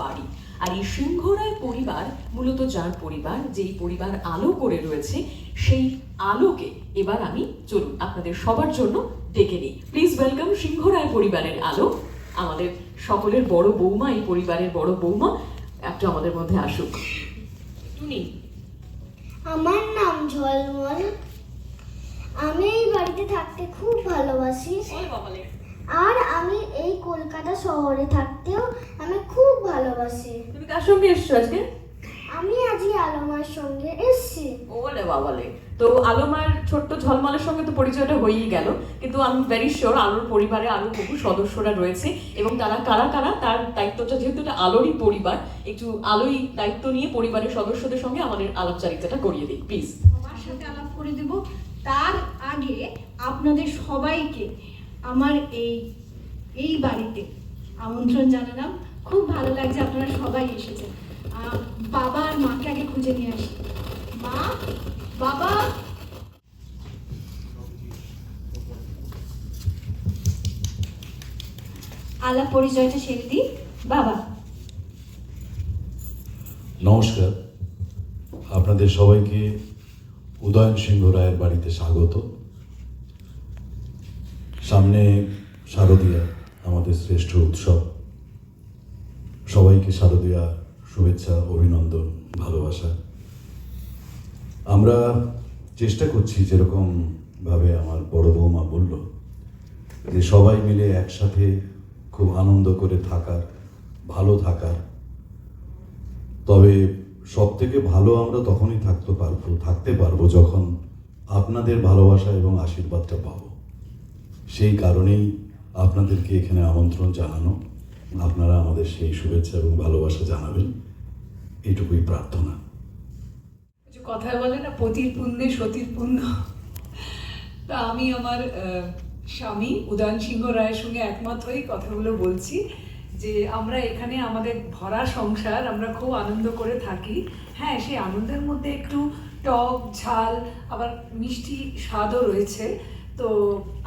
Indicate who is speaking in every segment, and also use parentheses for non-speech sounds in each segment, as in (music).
Speaker 1: বাড়ি। আর এই সিংহরায় পরিবার, মূলত যার পরিবার, যেই পরিবার আলো করে রয়েছে, সেই আলোকে এবার আমি চলুন আপনাদের সবার জন্য ডেকে নিই। প্লিজ ওয়েলকাম সিংহরায় পরিবারের আলো। আমাদের সকলের বড় বৌমা, এই পরিবারের বড় বৌমা, একটু আমাদের মধ্যে আসুক।
Speaker 2: আমার নাম ঝলমল। আমি এই বাড়িতে থাকতে খুব ভালোবাসি। আর আমি এই কলকাতা শহরে থাকতেও আমি খুব ভালোবাসি।
Speaker 1: তুমি কার সঙ্গে এসছো আজকে?
Speaker 2: আমি আজই আলমার সঙ্গে এসেছি।
Speaker 1: ওলে বাবালে। তো আলোমার ছোট্ট ঝলমলের সঙ্গে তো পরিচয়টা হয়েই গেল। কিন্তু আমি ভেরি শিওর আলোর পরিবারে আরও বহু সদস্যরা রয়েছে এবং তারা কারা কারা তার দায়িত্বটা যেহেতু এটা আলোরই পরিবার একটু আলোই দায়িত্ব নিয়ে পরিবারের সদস্যদের সঙ্গে আমাদের আলাপচারিতাটা করিয়ে দিই প্লিজ
Speaker 3: আমার সাথে আলাপ করে দেব। তার আগে আপনাদের সবাইকে আমার এই এই বাড়িতে আমন্ত্রণ জানালাম। খুব ভালো লাগছে আপনারা সবাই এসেছেন। বাবা আর মাকে আগে খুঁজে নিয়ে আসি। মা, বাবা। আলাপ পরিচয়টা সেরে দিই। বাবা।
Speaker 4: নমস্কার। আপনাদের সবাইকে উদয়ন সিংহ রায়ের বাড়িতে স্বাগত। সামনে শারদীয়া, আমাদের শ্রেষ্ঠ উৎসব। সবাইকে শারদীয়া শুভেচ্ছা, অভিনন্দন, ভালোবাসা। আমরা চেষ্টা করছি যেরকম ভাবে আমার বড় বৌমা বলল, যে সবাই মিলে একসাথে খুব আনন্দ করে থাকার, ভালো থাকার। তবে সব থেকে ভালো আমরা তখনই থাকতে পারব থাকতে পারব যখন আপনাদের ভালোবাসা এবং আশীর্বাদটা পাবো। সেই কারণেই আপনাদেরকে এখানে আমন্ত্রণ জানানো। আপনারা আমাদের সেই শুভেচ্ছা এবং ভালোবাসা জানাবেন। এটুকুই প্রার্থনা।
Speaker 5: কিছু কথা বলে না, পতির পুণ্যে সতীর পুণ্য। তা আমি আমার স্বামী উদয়ন সিংহ রায়ের সঙ্গে একমত হয়েই কথাগুলো বলছি। যে আমরা এখানে আমাদের ভরা সংসার, আমরা খুব আনন্দ করে থাকি। হ্যাঁ সেই আনন্দের মধ্যে একটু টক, ঝাল, আবার মিষ্টি স্বাদও রয়েছে। তো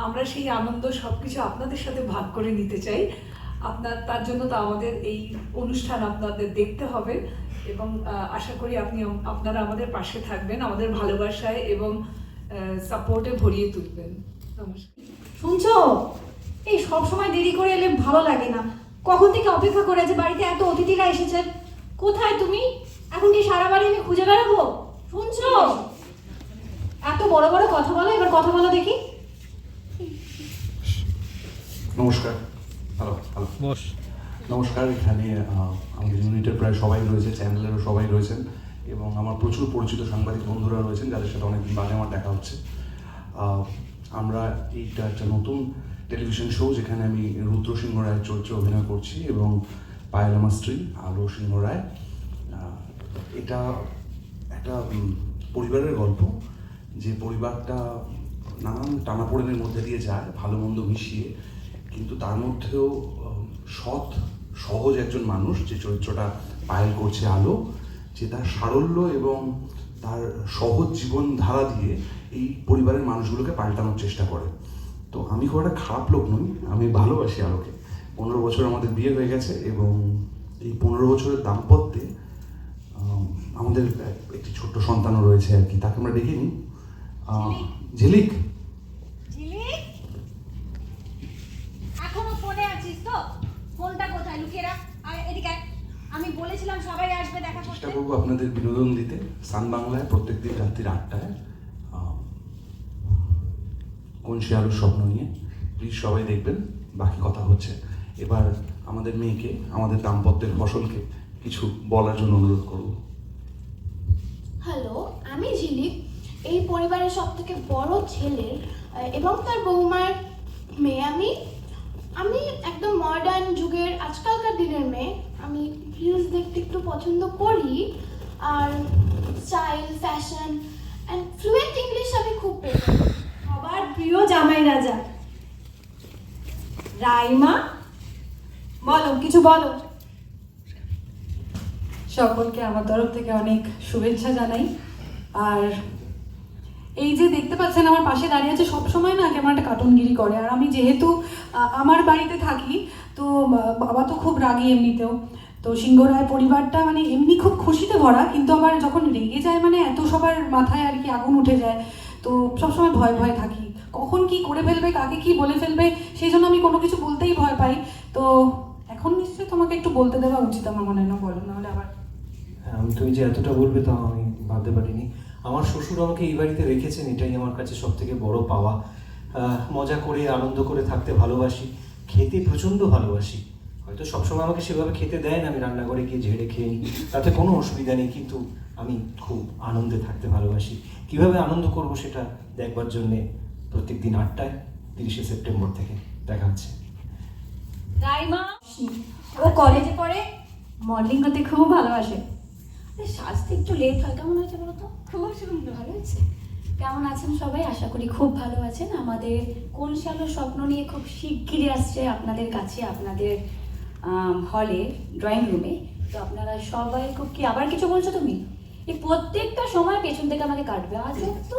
Speaker 5: আমরা সেই আনন্দ সব কিছু আপনাদের সাথে ভাগ করে নিতে চাই। আপনার, তার জন্য তো আমাদের এই অনুষ্ঠান আপনাদের দেখতে হবে এবং আশা করি আপনি, আপনারা আমাদের পাশে থাকবেন, আমাদের ভালোবাসায় এবং সাপোর্টে ভরিয়ে তুলবেন। নমস্কার।
Speaker 3: শুনছো? এই সব সময় দেরি করে এলে ভালো লাগে না। কখন থেকে অপেক্ষা করে আছে বাড়িতে এত অতিথিরা এসেছেন কোথায় তুমি? এখন কি সারা বাড়ি আমি খুঁজে বেড়াবো? শুনছো? এত বড় বড় কথা বলো এবার কথা বলো দেখি।
Speaker 6: নমস্কার। Hello hello. নমস্কার এখানে আমাদের ইউনিটের প্রায় সবাই রয়েছে চ্যানেলেরও সবাই রয়েছেন এবং আমার প্রচুর পরিচিত সাংবাদিক বন্ধুরা রয়েছেন যাদের সাথে অনেকদিন বাদে আমার দেখা হচ্ছে। আমরা এইটা একটা নতুন টেলিভিশন শো যেখানে আমি রুদ্র সিংহ রায়ের চরিত্রে অভিনয় করছি এবং পায়েল আমার স্ত্রী আলো সিংহ রায়। এটা একটা পরিবারের গল্প যে পরিবারটা নানান টানাপোড়েনের মধ্যে দিয়ে যায়, ভালো মন্দ মিশিয়ে, কিন্তু তার মধ্যেও সৎ, সহজ একজন মানুষ যে চরিত্রটা পায়েল করছে আলো, যে তার সারল্য এবং তার সহজ জীবনধারা দিয়ে এই পরিবারের মানুষগুলোকে পাল্টানোর চেষ্টা করে। তো আমি খুব একটা খারাপ লোক নই আমি ভালোবাসি আলোকে। পনেরো বছর আমাদের বিয়ে হয়ে গেছে এবং এই পনেরো বছরের দাম্পত্যে আমাদের একটি ছোট্ট সন্তানও রয়েছে আর কি তাকে আমরা ডেকে নিই। ঝিলিক!
Speaker 3: এখনও ফোনে আছিস তো? ফোনটা কোথায়? লুকিয়ে রাখ। আর এদিকে আমি বলেছিলাম সবাই আসবে দেখা করতে।
Speaker 6: চেষ্টা করব আপনাদের বিনোদন দিতে। সান বাংলায় প্রত্যেকদিন রাত্রির আটটায়। কোন সে আলোর স্বপ্ন নিয়ে। প্লিজ সবাই দেখবেন, বাকি কথা হচ্ছে। এবার আমাদের মেয়েকে, আমাদের দাম্পত্যের ফসলকে কিছু বলার জন্য অনুরোধ করব।
Speaker 2: হ্যালো আমি ঝিলিক এই পরিবারের সব থেকে বড় ছেলে এবং তার বৌমার মেয়ে আমি। আমি একদম মডার্ন যুগের, আজকালকার দিনের মেয়ে। আমি রিলস দেখতে একটু পছন্দ করি, আর style fashion and fluent English আমি খুব
Speaker 3: সবার প্রিয় জামাই রাজা। রাইমা, বলো, কিছু বলো।
Speaker 5: সকলকে আমার তরফ থেকে অনেক শুভেচ্ছা জানাই। আর
Speaker 7: এই যে দেখতে পাচ্ছেন, আমার পাশে দাঁড়িয়ে আছে সবসময় না কেমন একটা কার্টুনগিরি করে। আর আমি যেহেতু আমার বাড়িতে থাকি, তো বাবা তো খুব রাগী এমনিতেও। তো সিংহরায় পরিবারটা মানে এমনি খুব খুশিতে ভরা, কিন্তু আবার যখন রেগে যায় মানে এত সবার মাথায় আর কি আগুন উঠে যায়। তো সবসময় ভয় ভয় থাকি। কখন কি করে ফেলবে, কাকে কি বলে ফেলবে, সেই জন্য আমি কোনো কিছু বলতেই ভয় পাই। তো এখন নিশ্চয়ই তোমাকে একটু বলতে দেওয়া উচিত আমার মনে হয়। বলো, নাহলে আবার
Speaker 8: হ্যাঁ তুমি যে এতটা বলবে তা আমি ভাবতে পারিনি। আমার শ্বশুর আমাকে এই বাড়িতে রেখেছেন, এটাই আমার কাছে সব থেকে বড় পাওয়া। মজা করে, আনন্দ করে থাকতে ভালোবাসি, খেতে প্রচণ্ড ভালোবাসি। হয়তো সবসময় আমাকে সেভাবে খেতে দেয় না, আমি রান্নাঘরে গিয়ে ঝেড়ে খেয়ে নিই। তাতে কোনো অসুবিধা নেই, কিন্তু আমি খুব আনন্দে থাকতে ভালোবাসি। কীভাবে আনন্দ করব সেটা দেখবার জন্যে প্রত্যেক দিন আটটায় তিরিশে সেপ্টেম্বর থেকে দেখা হচ্ছে।
Speaker 9: রাইমা ও কলেজে পড়ে মডেলিং করতে খুব ভালোবাসে। আরে সাজতে একটু লেট হয় কেমন হয়েছে বলো তো? খুব সুন্দর। ভালো হয়েছে। কেমন আছেন সবাই? আশা করি খুব ভালো আছেন। আমাদের কোন সালো স্বপ্ন নিয়ে খুব শিগগিরই আসছে আপনাদের কাছে আপনাদের হলে ড্রয়িং রুমে তো আপনারা সবাই খুব কি আবার কিছু বলছো তুমি? এই প্রত্যেকটা সময় পেছন থেকে আমাকে কাটবে। আজ তো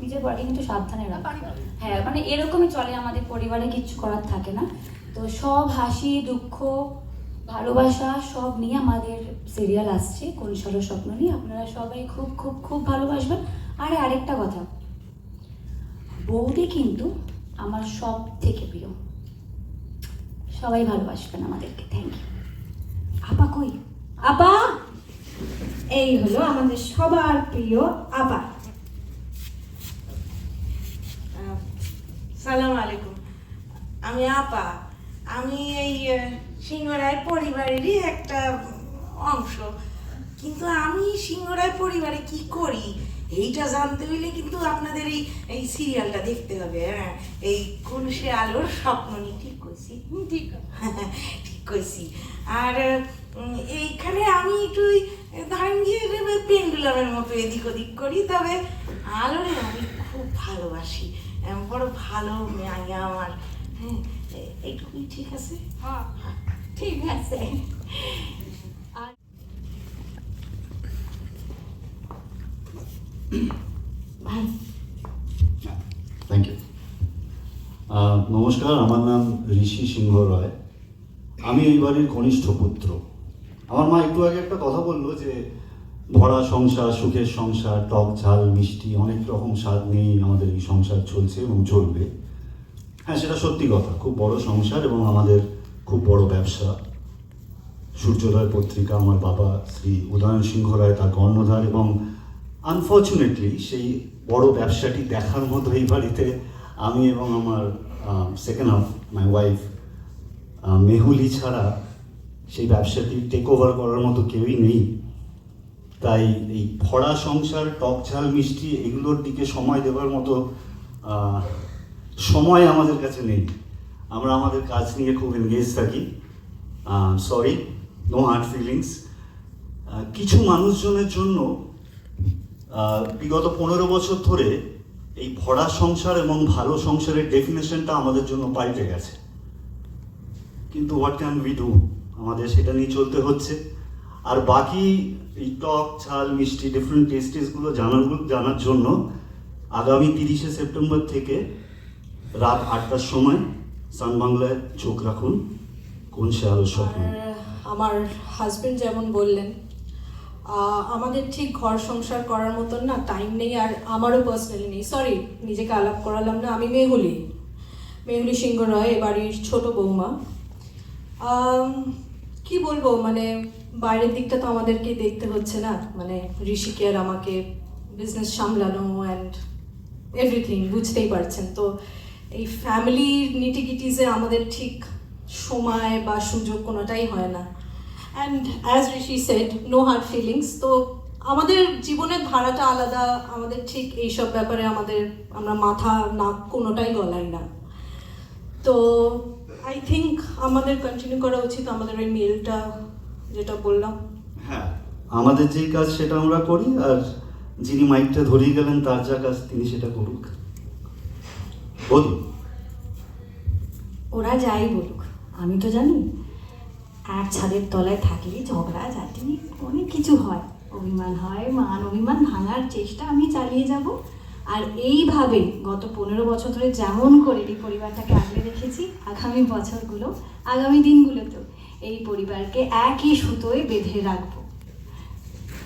Speaker 9: নিজের বডিকে কিন্তু সাবধানে রাখবে হ্যাঁ মানে এরকমই চলে আমাদের পরিবারে কিচ্ছু করার থাকে না। তো সব হাসি দুঃখ ভালোবাসা সব নিয়ে আমাদের সিরিয়াল আসছে কোন সরো স্বপ্ন নিয়ে। আপনারা সবাই খুব খুব খুব ভালোবাসবেন। আর আরেকটা কথা বৌদি কিন্তু আমার সব থেকে প্রিয়। সবাই ভালোবাসবেন আমাদেরকে। থ্যাংক ইউ আপা কই? আপা!
Speaker 3: এই হলো আমাদের সবার প্রিয় আপা
Speaker 10: সালাম আলাইকুম। আমি আপা। আমি এই সিংহরায় পরিবারেরই একটা অংশ। কিন্তু আমি সিংহরায় পরিবারে কি করি? এইটা জানতে হইলে কিন্তু আপনাদের এই এই সিরিয়ালটা দেখতে হবে হ্যাঁ? এই কোন সে আলোর স্বপ্ন নিয়ে ঠিক কইছি? ঠিক (laughs) ঠিক কইছি। আর এইখানে আমি একটু ধরেন গিয়ে পেন্ডুলামের মতো এদিক ওদিক করি। তবে আলোরে আমি খুব ভালোবাসি। বড় ভালো মাইয়া আমার। হ্যাঁ এইটুকুই ঠিক আছে?
Speaker 9: হ্যাঁ ঠিক আছে।
Speaker 11: থ্যাংক ইউ নমস্কার আমার নাম ঋষি সিংহ রায়। আমি এই বাড়ির কনিষ্ঠ পুত্র। আমার মা একটু আগে একটা কথা বলল যে, ভরা সংসার, সুখের সংসার, টক ঝাল, মিষ্টি, অনেক রকম স্বাদ নিয়েই আমাদের এই সংসার চলছে এবং চলবে। হ্যাঁ সেটা সত্যি কথা। খুব বড় সংসার এবং আমাদের খুব বড় ব্যবসা। সূর্যোদয় পত্রিকা, আমার বাবা শ্রী উদয়ন সিংহ রায় তার কর্ণধার এবং আনফর্চুনেটলি সেই বড় ব্যবসাটি দেখার মতো এই বাড়িতে আমি এবং আমার second half my wife Mehuli ছাড়া সেই ব্যবসাটি টেক ওভার করার মতো কেউই নেই। তাই এই ভরা সংসার, টক ঝাল, মিষ্টি, এগুলোর দিকে সময় দেওয়ার মতো সময় আমাদের কাছে নেই। আমরা আমাদের কাজ নিয়ে খুব এনগেজ থাকি। সরি নো হার্ড ফিলিংস কিছু মানুষজনের জন্য বিগত পনেরো বছর ধরে এই ভরা সংসার এবং ভালো সংসারের ডেফিনেশনটা আমাদের জন্য পাল্টে গেছে। কিন্তু হোয়াট ক্যান উই ডু আমাদের সেটা নিয়ে চলতে হচ্ছে। আর বাকি এই টক, ঝাল, মিষ্টি ডিফারেন্ট টেস্টিসগুলো জানার জানার জন্য আগামী তিরিশে সেপ্টেম্বর থেকে রাত আটটার সময় সান বাংলায় চোখ রাখুন। কোন সে স্বপ্ন?
Speaker 12: আমার হাজবেন্ড যেমন বললেন আমাদের ঠিক ঘর সংসার করার মতন না টাইম নেই আর আমারও পার্সোনালি নেই। সরি নিজেকে আলাপ করালাম না, আমি মেহুলি। মেহুলি সিংহ রয় এ বাড়ির ছোট বৌমা। কি বলব মানে বাইরের দিকটা তো আমাদেরকে দেখতে হচ্ছে না। মানে ঋষিকে আর আমাকে বিজনেস সামলানো অ্যান্ড এভরিথিং বুঝতেই পারছেন। তো এই ফ্যামিলির নিটিগিটিসে আমাদের ঠিক সময় বা সুযোগ কোনোটাই হয় না। And as Rishi said no hard feelings তো আমাদের জীবনের ধারাটা আলাদা, আমাদের ঠিক এইসব ব্যাপারে আমাদের, আমরা মাথা, নাক কোনোটাই গলাই না। তো আই থিঙ্ক আমাদের কন্টিনিউ করা উচিত আমাদের ওই মেলটা যেটা বললাম।
Speaker 11: হ্যাঁ আমাদের যেই কাজ সেটা আমরা করি আর যিনি মাইকটা ধরিয়ে গেলেন তার যা কাজ তিনি সেটা করুক। বলুন।
Speaker 9: ওরা যাই বলুক আমি তো জানি আর ছাদের তলায় থাকলে ঝগড়া ঝাঁটি অনেক কিছু হয়। অভিমান হয় মান অভিমান ভাঙার চেষ্টা আমি চালিয়ে যাব।
Speaker 13: আর এইভাবে গত পনেরো বছর ধরে যেমন করে এই পরিবারটাকে আগলে রেখেছি, আগামী বছরগুলো, আগামী দিনগুলোতেও এই পরিবারকে একই সুতোয় বেঁধে রাখব।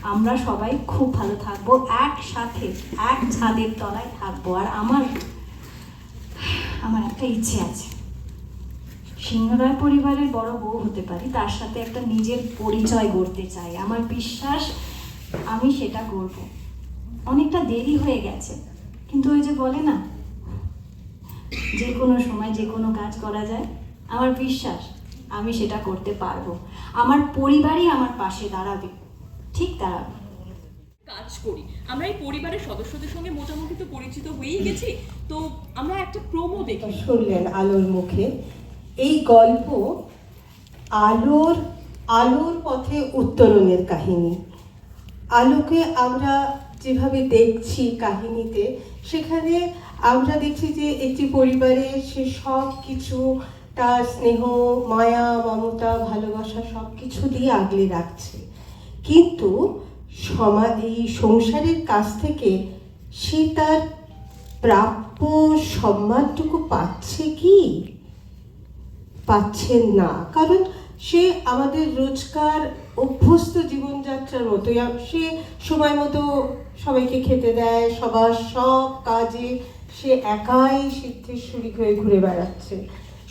Speaker 13: আমরা সবাই খুব ভালো থাকব, একসাথে, এক ছাদের তলায় থাকব। আর আমার আমার একটা ইচ্ছে আছে। সিংহরায় পরিবারের বড় বউ হতে পারি, তার সাথে একটা নিজের পরিচয় গড়তে চাই। আমার বিশ্বাস, আমি সেটা করব অনেকটা দেরি হয়ে গেছে। কিন্তু ওই যে বলে না যে কোনো সময় যে কোনো কাজ করা যায় আমার বিশ্বাস আমি সেটা করতে পারব। আমার পরিবারই আমার পাশে দাঁড়াবে। ঠিক দাঁড়াবে।
Speaker 1: কাজ করি। আমরা এই পরিবারের সদস্যদের সঙ্গে মোটামুটি তো পরিচিত হয়েই গেছি। তো আমরা একটা প্রোমো দেখি।
Speaker 14: শুনলেন আলোর মুখে। এই গল্প আলোর আলোর পথে উত্তরণের কাহিনী। আলোকে আমরা যেভাবে দেখছি কাহিনীতে, সেখানে আমরা দেখছি যে একটি পরিবারে সে সব কিছু তার স্নেহ, মায়া, মমতা, ভালোবাসা সব কিছু দিয়ে আগলে রাখছে। কিন্তু এই সংসারের কাছ থেকে সে তার প্রাপ্য সম্মানটুকু পাচ্ছে কি? পাচ্ছেন না। কারণ সে আমাদের রোজকার, অভ্যস্ত জীবনযাত্রার মতোই সে সময় মতো সবাইকে খেতে দেয়, সবার সব কাজে সে একাই সিদ্ধেশ্বরী হয়ে ঘুরে বেড়াচ্ছে।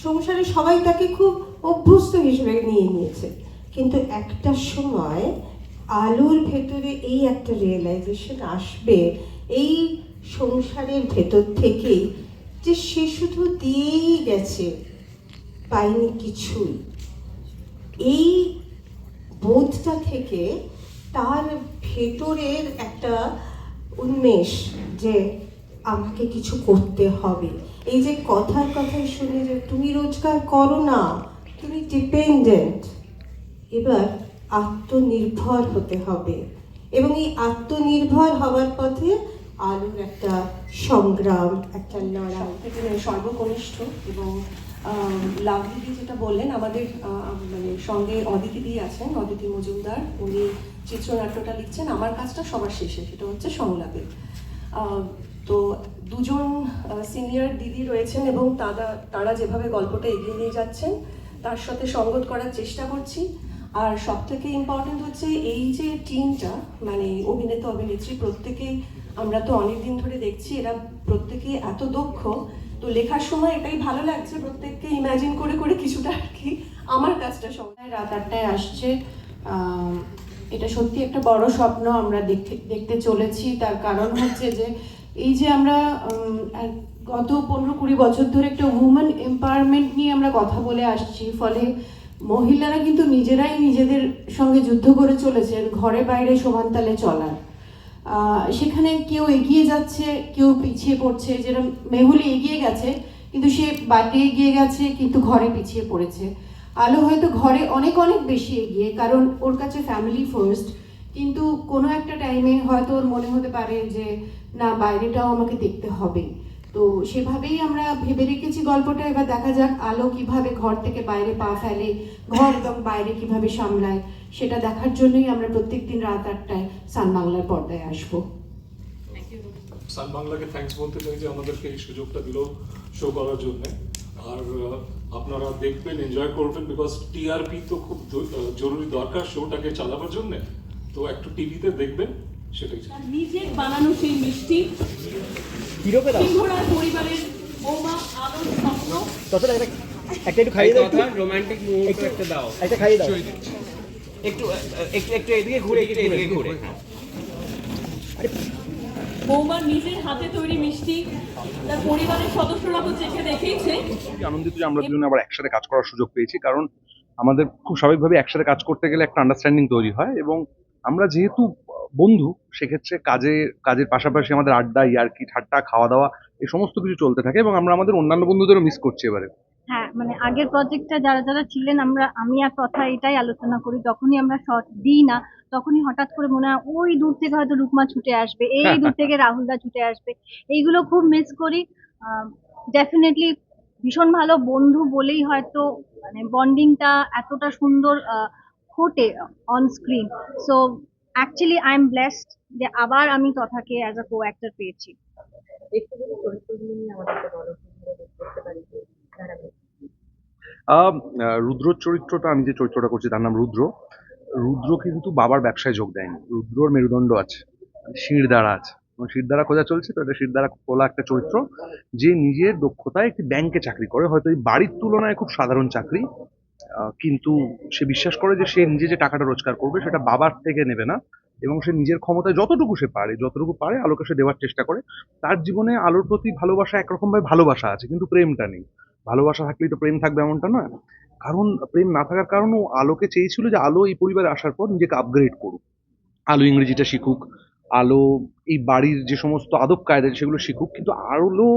Speaker 14: সংসারে সবাই তাকে খুব অভ্যস্ত হিসেবে নিয়ে নিয়েছে। কিন্তু একটা সময় আলোর ভেতরে এই একটা রিয়েলাইজেশন আসবে, এই সংসারের ভেতর থেকেই যে সে শুধু দিয়েই গেছে, পায়নি কিছুই। এই বোধটা থেকে তার ভেতরের একটা উন্মেষ যে আমাকে কিছু করতে হবে। এই যে কথার কথায় শুনে যে তুমি রোজগার করো না, তুমি ডিপেন্ডেন্ট এবার আত্মনির্ভর হতে হবে। এবং এই আত্মনির্ভর হওয়ার পথে আলোর একটা সংগ্রাম, একটা লড়াই
Speaker 6: সর্বকনিষ্ঠ এবং লাভলিদি যেটা বললেন, আমাদের মানে সঙ্গে অদিতি দি আছেন, অদিতি মজুমদার। উনি চিত্রনাট্যটা লিখছেন। আমার কাজটা সবার শেষে, সেটা হচ্ছে সংলাপে তো দুজন সিনিয়র দিদি রয়েছেন এবং তারা তারা যেভাবে গল্পটা এগিয়ে নিয়ে যাচ্ছেন, তার সাথে সঙ্গত করার চেষ্টা করছি। আর সব থেকে ইম্পর্টেন্ট হচ্ছে এই যে টিমটা মানে অভিনেতা অভিনেত্রী প্রত্যেকেই আমরা তো অনেক দিন ধরে দেখছি, এরা প্রত্যেকে এত দক্ষ। তো লেখার সময় এটাই ভালো লাগছে প্রত্যেককে ইমাজিন করে করে কিছুটা আর কি আমার কাজটা সময় রাত আটটায় আসছে। এটা সত্যি একটা বড় স্বপ্ন আমরা দেখতে দেখতে চলেছি। তার কারণ হচ্ছে যে এই যে আমরা গত পনেরো কুড়ি বছর ধরে একটা উমেন এম্পাওয়ারমেন্ট নিয়ে আমরা কথা বলে আসছি। ফলে মহিলারা কিন্তু নিজেরাই নিজেদের সঙ্গে যুদ্ধ করে চলেছেন ঘরে বাইরে সমানতালে চলার। আহ, সেখানে কেউ এগিয়ে যাচ্ছে, কেউ পিছিয়ে পড়ছে যেরকম মেহুলি এগিয়ে গেছে, কিন্তু সে বাইরে এগিয়ে গেছে, কিন্তু ঘরে পিছিয়ে পড়েছে। আলো হয়তো ঘরে অনেক অনেক বেশি এগিয়ে, কারণ ওর কাছে ফ্যামিলি ফার্স্ট কিন্তু কোনো একটা টাইমে হয়তো ওর মনে হতে পারে যে, না, বাইরেটাও আমাকে দেখতে হবে। তো সেভাবেই আমরা ভেবে রেখেছি গল্পটা। এবার দেখা যাক আলো কীভাবে ঘর থেকে বাইরে পা ফেলে, ঘর এবং বাইরে কীভাবে সামলায়। সেটা দেখার জন্যই আমরা প্রত্যেকদিন রাত আটটায় সান বাংলার পর্দায় আসব।
Speaker 15: সান বাংলাকে থ্যাঙ্কস বলতে চাই যে আমাদেরকে এই সুযোগটা দিল শো করার জন্য। আর আপনারা দেখবেন এনজয় করবেন বিকজ টিআরপি তো খুব জরুরি দরকার শোটাকে চালাবার জন্য। তো একটু টিভিতে দেখবেন সেটাই।
Speaker 1: নিজের বানানো সেই মিষ্টি সিংহরায় পরিবারের বৌমা আলোর স্বপ্ন।
Speaker 16: একটা একটু খাইয়ে দাও রোমান্টিক মুহূর্ত একটা দাও। একটা খাইয়ে দাও। একটু একটু একটু এদিকে ঘুরে একটু এদিকে ঘুরে।
Speaker 1: বৌমার নিজের হাতে তৈরি মিষ্টি তার পরিবারের সদস্যরা তো চেখে দেখেইছে।
Speaker 17: আনন্দিত যে আমরা দুজনে আবার একসাথে কাজ করার সুযোগ পেয়েছি কারণ আমাদের খুব স্বাভাবিকভাবে একসাথে কাজ করতে গেলে একটা আন্ডারস্ট্যান্ডিং তৈরি হয় এবং আমরা যেহেতু বন্ধু সেক্ষেত্রে কাজে কাজের পাশাপাশি আমাদের আড্ডা ইয়ার্কি ঠাট্টা খাওয়া দাওয়া এই সমস্ত কিছু চলতে থাকে এবং আমরা আমাদের অন্যান্য বন্ধুদেরও মিস করছি এবারে।
Speaker 13: হ্যাঁ মানে আগের প্রজেক্টটা যারা যারা ছিলেন আমরা আমি আর কথা এটাই আলোচনা করি যখনই আমরা শর্ট দিই না তখনই হঠাৎ করে মনে হয় ওই দূর থেকে হয়তো রুকমা ছুটে আসবে এই দূর থেকে রাহুলদা ছুটে আসবে এইগুলো খুব মিস করি। ডেফিনেটলি ভীষণ ভালো বন্ধু বলেই হয়তো মানে বন্ডিংটা এতটা সুন্দর আহ, ফোটে on screen so actually I am blessed যে আবার আমি তথাকে অ্যাজ আ কো অ্যাক্টর পেয়েছি।
Speaker 1: একটু যদি চরিত্রগুলো নিয়ে আমাদেরকে বলো
Speaker 17: রুদ্রর চরিত্রটা আমি যে চরিত্রটা করছি তার নাম রুদ্র। রুদ্র কিন্তু বাবার ব্যবসায় যোগ দেয়নি। রুদ্রর মেরুদণ্ড আছে, শিরদাঁড়া আছে। এবং শিরদাঁড়া খোঁজা চলছে তো, এটা শিরদাঁড়া খোলা একটা চরিত্র যে নিজের দক্ষতায় একটি ব্যাংকে চাকরি করে। হয়তো এই বাড়ির তুলনায় খুব সাধারণ চাকরি কিন্তু সে বিশ্বাস করে যে সে নিজে যে টাকাটা রোজগার করবে সেটা বাবার থেকে নেবে না এবং সে নিজের ক্ষমতায় যতটুকু সে পারে, যতটুকু পারে আলোকে সে দেওয়ার চেষ্টা করে। তার জীবনে আলোর প্রতি ভালোবাসা একরকম ভাবে ভালোবাসা আছে, কিন্তু প্রেমটা নেই। ভালোবাসা থাকলেই তো প্রেম থাকবে এমনটা নয়। কারণ প্রেম না থাকার কারণ ও আলোকে চেয়েছিল যে আলো এই পরিবারে আসার পর নিজেকে আপগ্রেড করুক। আলো ইংরেজিটা শিখুক, আলো এই বাড়ির যে সমস্ত আদব কায়দা সেগুলো শিখুক, কিন্তু আলো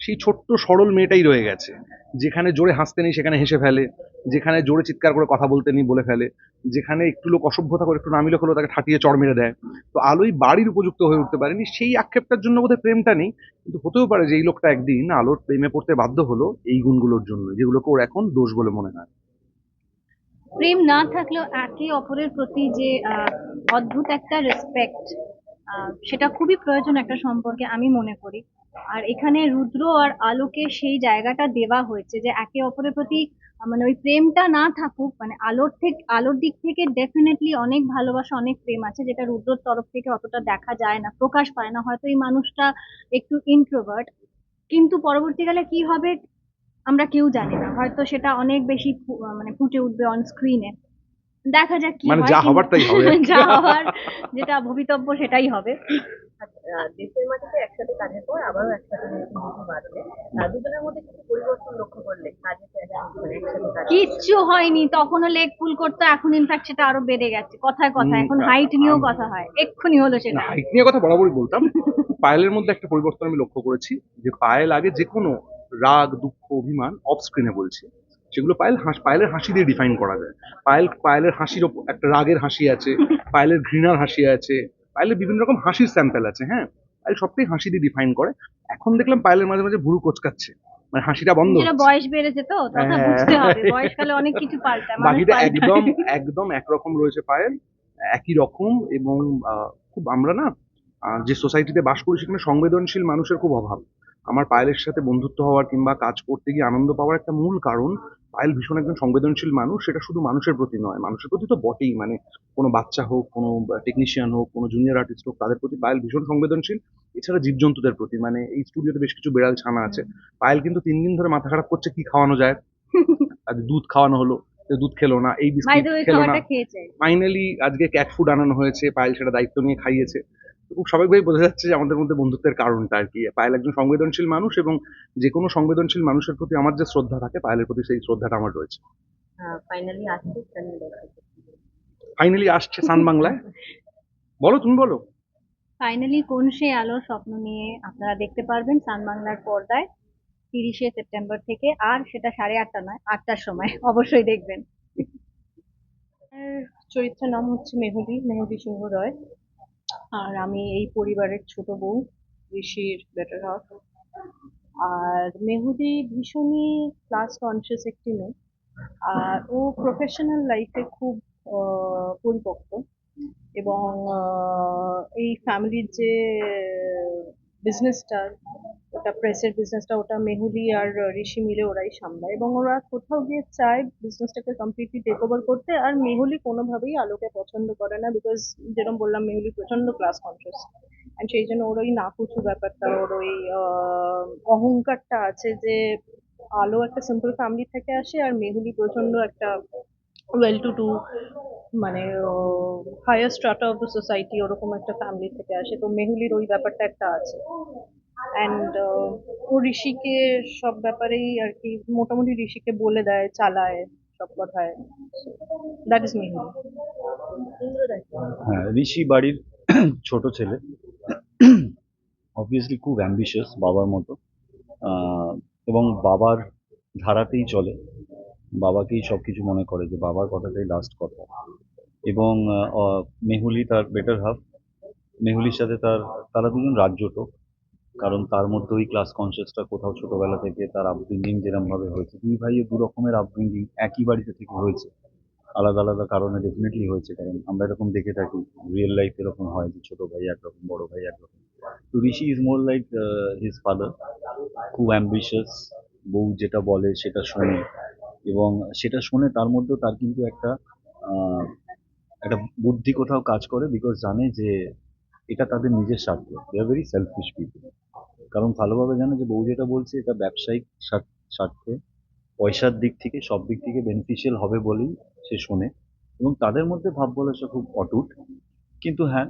Speaker 17: সেই ছোট্ট সরল মেয়েটাই রয়ে গেছে। যেখানে জোরে হাসতে নেই, সেখানে হেসে ফেলে। যেখানে জোরে চিৎকার করে কথা বলতে নেই বলে ফেলে। যেখানে একটু লোক অসভ্যতা করে একটু নামিলোক হলেও তাকে ঠাটিয়ে চড় মেরে দেয়। তো আলোই বাড়ির উপযুক্ত হয়ে উঠতে পারেনি। সেই আক্ষেপটার জন্য বোধহয় প্রেমটা নেই। কিন্তু হতেও পারে যে এই লোকটা একদিন আলোর প্রেমে পড়তে বাধ্য হলো এই গুণগুলোর জন্য, যেগুলোকে ওর এখন দোষ বলে মনে হয়।
Speaker 13: প্রেম না থাকলেও একে অপরের প্রতি যে অদ্ভুত একটা রেসপেক্ট সেটা খুবই প্রয়োজন একটা সম্পর্কে আমি মনে করি। আর এখানে রুদ্র আর আলোকে সেই জায়গাটা দেওয়া হয়েছে যে একে অপরের প্রতি মানে ওই প্রেমটা না থাকুক মানে আলোর থেকে, আলোর দিক থেকে ডেফিনেটলি অনেক ভালোবাসা, অনেক প্রেম আছে যেটা রুদ্রর তরফ থেকে অতটা দেখা যায় না, প্রকাশ পায় না। হয়তো এই মানুষটা একটু ইন্ট্রোভার্ট কিন্তু পরবর্তীকালে কি হবে আমরা কেউ জানি না। হয়তো সেটা অনেক বেশি মানে ফুটে উঠবে অন স্ক্রিনে দেখা যাক কি
Speaker 17: মানে যা হবার তাই হবে। (laughs)
Speaker 13: যা হবার যেটা ভবিতব্য সেটাই হবে।
Speaker 1: দেশের মাটিতে একসাথে কাজের পর আবারও একসাথে বাড়বে। দুজনের মধ্যে কিছু পরিবর্তন লক্ষ্য করলে কাজ
Speaker 13: কিচ্ছু হয়নি তখনও লেগ পুল করতো এখন ইনফ্যাক্ট সেটা আরও বেড়ে গেছে। কথায় কথা এখন হাইট নিয়েও কথা হয় এক্ষুনি হলো সেটা।
Speaker 17: হাইট নিয়ে কথা বরাবরই বলতাম। পায়েলের মধ্যে একটা পরিবর্তন আমি লক্ষ্য করেছি যে পায়েল আগে যে কোনো রাগ দুঃখ অভিমান অফ স্ক্রিনে বলছে। সেগুলো পায়েল হাস পায়েলের হাসি দিয়ে ডিফাইন করা যায়। পায়েল পায়েলের হাসির ওপর একটা রাগের হাসি আছে (laughs) পায়েলের ঘৃণার হাসি আছে পায়েলের বিভিন্ন রকম হাসির স্যাম্পেল আছে হ্যাঁ? পায়েল সবটাই হাসি দিয়ে ডিফাইন করে। এখন দেখলাম পায়েলের মাঝে মাঝে ভুরু কোচকাচ্ছে মানে হাসিটা বন্ধ।
Speaker 13: বয়স বেড়েছে তো তথা
Speaker 17: হ্যাঁ।
Speaker 13: বুঝতে হবে বয়সকালে অনেক কিছু পাল্টায়
Speaker 17: বাকিটা একদম একদম একরকম রয়েছে পায়েল একই রকম এবং আহ, খুব আমরা না আহ, যে সোসাইটিতে বাস করি সেখানে সংবেদনশীল মানুষের খুব অভাব। আমার পায়েলের সাথে বন্ধুত্ব হওয়ার কিংবা কাজ করতে গিয়ে আনন্দ পাওয়ার একটা মূল কারণ পায়েল ভীষণ একজন সংবেদনশীল মানুষ সেটা শুধু মানুষের প্রতি নয় মানুষের প্রতি তো বটেই মানে কোনো বাচ্চা হোক কোনো টেকনিশিয়ান হোক কোনো জুনিয়র আর্টিস্ট হোক তাদের প্রতি পায়েল ভীষণ সংবেদনশীল এছাড়া জীবজন্তুদের প্রতি মানে এই স্টুডিওতে বেশ কিছু বেড়াল ছানা আছে। পায়েল কিন্তু তিন দিন ধরে মাথা খারাপ করছে কি খাওয়ানো যায়? (laughs) আজ দুধ খাওয়ানো হলো। দুধ খেলো না এই বিস্কুট খেলো না। ফাইনালি আজকে ক্যাট ফুড আনানো হয়েছে পায়েল সেটা দায়িত্ব নিয়ে খাইয়েছে। তো খুব স্বাভাবিকভাবেই বোঝা যাচ্ছে যে আমাদের মধ্যে বন্ধুত্বের কারণটা আর কি। পায়েল একজন সংবেদনশীল মানুষ এবং যে কোনো সংবেদনশীল মানুষের প্রতি আমার যে শ্রদ্ধা থাকে পায়েলের প্রতি সেই শ্রদ্ধাটা আমার রয়েছে।
Speaker 1: ফাইনালি আসছে
Speaker 17: ফাইনালি আসছে সান বাংলায়। (laughs) বলো তুমি বলো।
Speaker 13: ফাইনালি কোন সেই আলোর স্বপ্ন নিয়ে আপনারা দেখতে পারবেন সান বাংলার পর্দায়? তিরিশে সেপ্টেম্বর থেকে, আর সেটা সাড়ে আটটা নয়, আটটার সময়, অবশ্যই দেখবেন।
Speaker 18: চরিত্রের নাম হচ্ছে মেহুলি মেহুলি সিংহ রয়। আর আমি এই পরিবারের ছোট বউ, ঋষির বেটার হাফ আর মেহুলি ভীষণই ক্লাস কনসিয়াস একটি মেয়ে। আর ও প্রফেশনাল লাইফে খুব পরিপক্ক। এবং এই ফ্যামিলির যে বিজনেসটা ওটা প্রেসের বিজনেসটা ওটা মেহুলি আর ঋষি মিলে ওরাই সামলায়। এবং ওরা কোথাও গিয়ে চায় বিজনেসটাকে কমপ্লিটলি টেক ওভার করতে, আর মেহুলি কোনোভাবেই আলোকে পছন্দ করে না বিকজ যেরকম বললাম, মেহুলি প্রচণ্ড ক্লাস কনসিয়াস অ্যান্ড সেই জন্য ওর ওই নাকুচু ব্যাপারটা, ওর ওই অহংকারটা আছে যে আলো একটা সিম্পল ফ্যামিলি থেকে আসে আর মেহুলি প্রচণ্ড একটা ওয়েল টু ডু মানে higher strata of the society ওরকম একটা ফ্যামিলি থেকে আসে। তো মেহুলির ওই ব্যাপারটা একটা আছে। অ্যান্ড ও ঋষিকে সব ব্যাপারেই আর কি মোটামুটি ঋষিকে বলে দেয় চালায় সব কথায়। দ্যাট ইজ মেহুলি
Speaker 19: হ্যাঁ ঋষি বাড়ির (clears throat) ছোট ছেলে। অবভিয়াসলি খুব অ্যাম্বিশিয়াস বাবার মতো। আহ, এবং বাবার ধারাতেই চলে। বাবাকেই সব কিছু মনে করে যে বাবার কথাটাই লাস্ট কথা। এবং মেহুলি তার বেটার হাফ মেহুলির সাথে তার তারা দুজন রাজ্যটো কারণ তার মধ্যে ওই ক্লাস কনসিয়াসটা কোথাও ছোটবেলা থেকে তার আপব্রিঙ্গিং যেরকমভাবে হয়েছে। দুই ভাইয়ের দু রকমের আপব্রিঙ্গিং একই বাড়িতে থেকে হয়েছে। আলাদা আলাদা কারণে ডেফিনেটলি হয়েছে, কারণ আমরা এরকম দেখে থাকি রিয়েল লাইফ এরকম হয় যে ছোট ভাই একরকম, বড় ভাই একরকম। তো Rishi is more like his father খুব অ্যাম্বিশিয়াস বউ যেটা বলে সেটা শোনে। এবং সেটা শুনে তার মধ্যেও তার কিন্তু একটা একটা বুদ্ধি কোথাও কাজ করে বিকজ জানে যে এটা তাদের নিজের স্বার্থ। They are very selfish people কারণ ভালোভাবে জানে যে বউ যেটা বলছে এটা ব্যবসায়িক স্বার্থে পয়সার দিক থেকে, সব দিক থেকে বেনিফিশিয়াল হবে বলেই সে শোনে। এবং তাদের মধ্যে ভাব বলাসা খুব অটুট। কিন্তু হ্যাঁ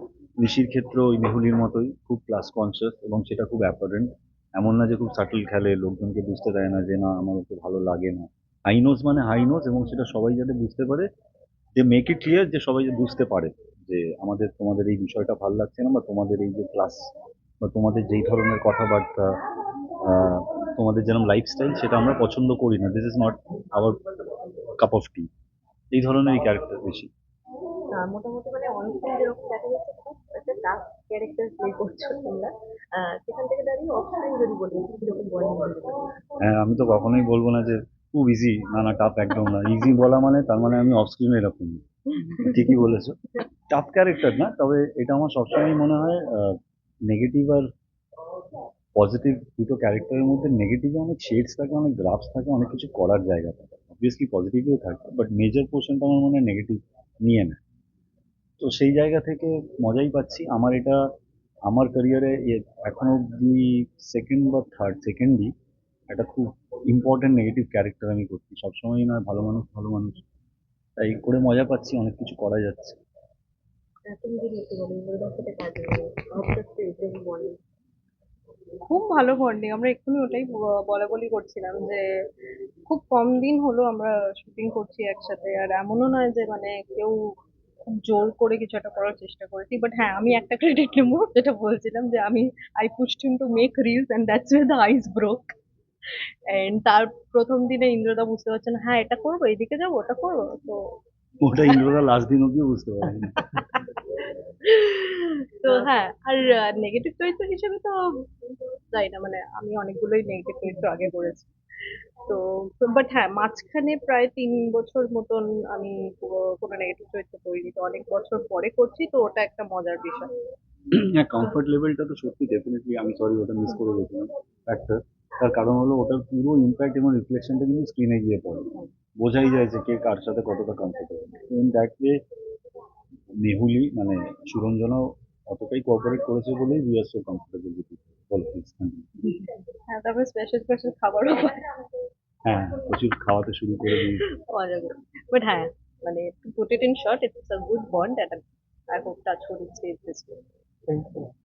Speaker 19: ঋষির ক্ষেত্রে ওই মেহুলির মতোই খুব ক্লাস কনসিয়াস এবং সেটা খুব অ্যাপারেন্ট এমন না যে খুব সাটল খেলে লোকজনকে বুঝতে দেয় না যে না, আমার ওকে ভালো লাগে না। হাই নোজ মানে হাই নোজ এবং সেটা সবাই যাতে বুঝতে পারে, যে মেক ইট ক্লিয়ার যে সবাই বুঝতে পারে যে আমাদের, তোমাদের এই বিষয়টা ভালো লাগছে না বা তোমাদের এই যে ক্লাস বা তোমাদের যেই ধরনের কথাবার্তা তোমাদের যেরকম লাইফস্টাইল সেটা আমরা পছন্দ করি না। This is not our cup of tea এই ধরনেরই ক্যারেক্টার বেশি।
Speaker 20: মোটামুটি মানে অনুষ্ঠান যেরকম দেখা যাচ্ছে একটা টাফ ক্যারেক্টার প্লে করছ তোমরা সেখান থেকে দাঁড়িয়ে অফস্ক্রিন যদি বলি কীরকম
Speaker 19: হ্যাঁ আমি তো কখনোই বলব না যে খুব ইজি না না টাফ একদম না। ইজি বলা মানে তার মানে আমি অফ স্ক্রিন এরকম। (laughs) ঠিকই বলেছ। টাফ ক্যারেক্টার না তবে এটা আমার সবসময় মনে হয় নেগেটিভ আর পজিটিভ দুটো ক্যারেক্টারের মধ্যে নেগেটিভে অনেক শেডস থাকে, অনেক গ্রাফস থাকে, অনেক কিছু করার জায়গা থাকে। অবভিয়াসলি পজিটিভও থাকে বাট মেজর পোর্শনটা আমার মনে হয় নেগেটিভ নিয়ে নেয়। তো সেই জায়গা থেকে মজাই পাচ্ছি। আমার এটা, আমার ক্যারিয়ারে এখনও অব্দি সেকেন্ড বা থার্ড সেকেন্ডই একটা খুব ইম্পর্টেন্ট নেগেটিভ ক্যারেক্টার আমি করছি। সবসময়ই নয়, ভালো মানুষ ভালো মানুষ। তাই করে মজা পাচ্ছি, অনেক কিছু করা যাচ্ছে।
Speaker 18: খুব ভালো বন্ডিং আমরা এক্ষুনি ওটাই বলা বলি করছিলাম যে, খুব কম দিন হলো আমরা শুটিং করছি একসাথে, আর এমনও নয় যে মানে কেউ খুব জোর করে কিছু একটা করার চেষ্টা করেছি বাট হ্যাঁ আমি একটা ক্রেডিট নেব, যেটা বলছিলাম যে আমি I pushed him to make reels and that's way the ice broke and তার প্রথম দিনে ইন্দ্রদা বুঝতে পারছে না হ্যাঁ এটা করব, এদিকে যাব, ওটা করব, তো
Speaker 19: ওটা ইন্দ্রদা লাস্ট দিন অব্দিও বুঝতে পারিনি। (laughs)
Speaker 18: তো হ্যাঁ আর নেগেটিভ চরিত্র হিসেবে তো যাই না মানে আমি অনেকগুলোই নেগেটিভ চরিত্র আগে করেছি। তো বাট হ্যাঁ মাঝখানে প্রায় তিন বছর মতন আমি কোনো নেগেটিভ চরিত্র করিনি। তো অনেক বছর পরে করছি তো ওটা একটা মজার বিষয়।
Speaker 19: হ্যাঁ কমফর্ট লেভেলটা তো সত্যি ডেফিনেটলি আমি সরি ওটা মিস করে গেছিলাম। ফ্যাক্টর তার কারণ হলো ওটার পুরো ইম্প্যাক্ট এবং রিফ্লেকশনটা কিন্তু স্ক্রিনে গিয়ে পড়ে। বোঝাই যায় যে কে কার সাথে কতটা comfortable in that way Mehuli মানে সুরঞ্জনাও অতটাই কোঅপারেট করেছে বলেই we are so comfortable with politics
Speaker 18: হ্যাঁ তারপরে স্পেশাল স্পেশাল খাবারও হয়।
Speaker 19: হ্যাঁ প্রচুর খাওয়াতে শুরু করে দিয়েছি।
Speaker 18: মজা বাট হ্যাঁ মানে put it in short it's a good bond and I hope touch would stay this